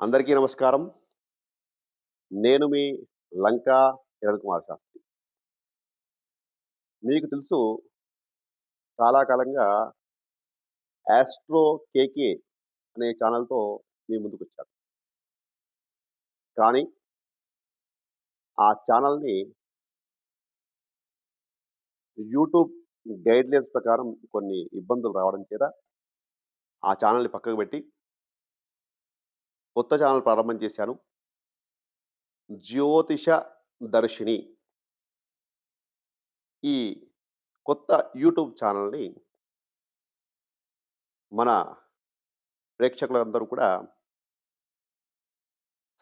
అందరికీ నమస్కారం. నేను మీ లంకా కిరణ్ కుమార్ శాస్త్రి. మీకు తెలుసు చాలా కాలంగా యాస్ట్రో కేకే అనే ఛానల్తో మీ ముందుకు వచ్చాను కానీ ఆ ఛానల్ని యూట్యూబ్ గైడ్లైన్స్ ప్రకారం కొన్ని ఇబ్బందులు రావడం చేత ఆ ఛానల్ని పక్కకు పెట్టి కొత్త ఛానల్ ప్రారంభం చేశాను. జ్యోతిష దర్శిని. ఈ కొత్త యూట్యూబ్ ఛానల్ని మన ప్రేక్షకులందరూ కూడా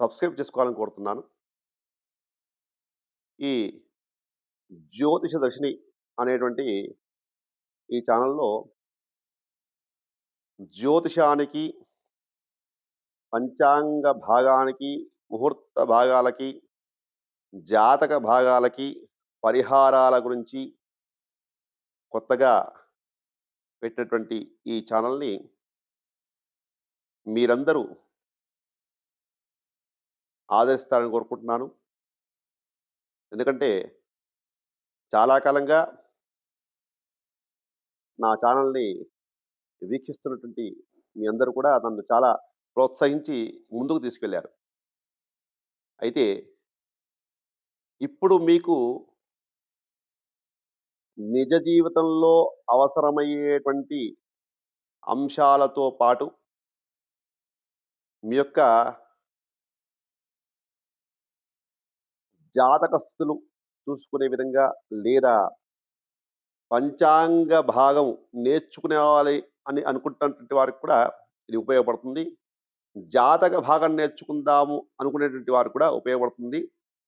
సబ్స్క్రైబ్ చేసుకోవాలని కోరుతున్నాను. ఈ జ్యోతిష దర్శిని అనేటువంటి ఈ ఛానల్లో జ్యోతిషానికి పంచాంగ భాగానికి ముహూర్త భాగాలకి జాతక భాగాలకి పరిహారాల గురించి కొత్తగా పెట్టినటువంటి ఈ ఛానల్ని మీరందరూ ఆదరిస్తారని కోరుకుంటున్నాను. ఎందుకంటే చాలా కాలంగా నా ఛానల్ని వీక్షిస్తున్నటువంటి మీ అందరూ కూడా నన్ను చాలా ప్రోత్సహించి ముందుకు తీసుకెళ్ళారు. అయితే ఇప్పుడు మీకు నిజ జీవితంలో అవసరమయ్యేటువంటి అంశాలతో పాటు మీ యొక్క జాతకస్థులు చూసుకునే విధంగా లేదా పంచాంగ భాగం నేర్చుకునేవాలి అని అనుకుంటున్నటువంటి వారికి కూడా ఇది ఉపయోగపడుతుంది. జాతక భాగం నేర్చుకుందాము అనుకునేటువంటి వారు కూడా ఉపయోగపడుతుంది.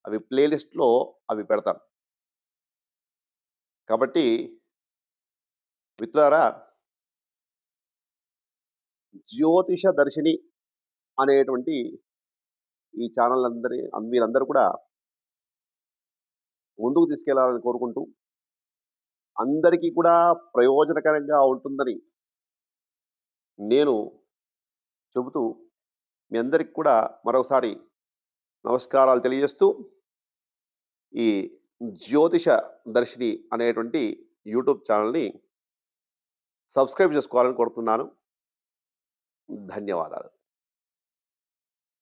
అవి ప్లేలిస్ట్లో అవి పెడతాను. కాబట్టి మిత్రులారా జ్యోతిష దర్శిని అనేటువంటి ఈ ఛానల్ అందరి మీరందరూ కూడా ముందుకు తీసుకెళ్ళాలని కోరుకుంటూ అందరికీ కూడా ప్రయోజనకరంగా ఉంటుందని నేను చెబుతూ మీ అందరికి కూడా మరోసారి నమస్కారాలు తెలియజేస్తూ ఈ జ్యోతిష దర్శిని అనేటువంటి యూట్యూబ్ ఛానల్ని సబ్స్క్రైబ్ చేసుకోవాలని కోరుతున్నాను. ధన్యవాదాలు.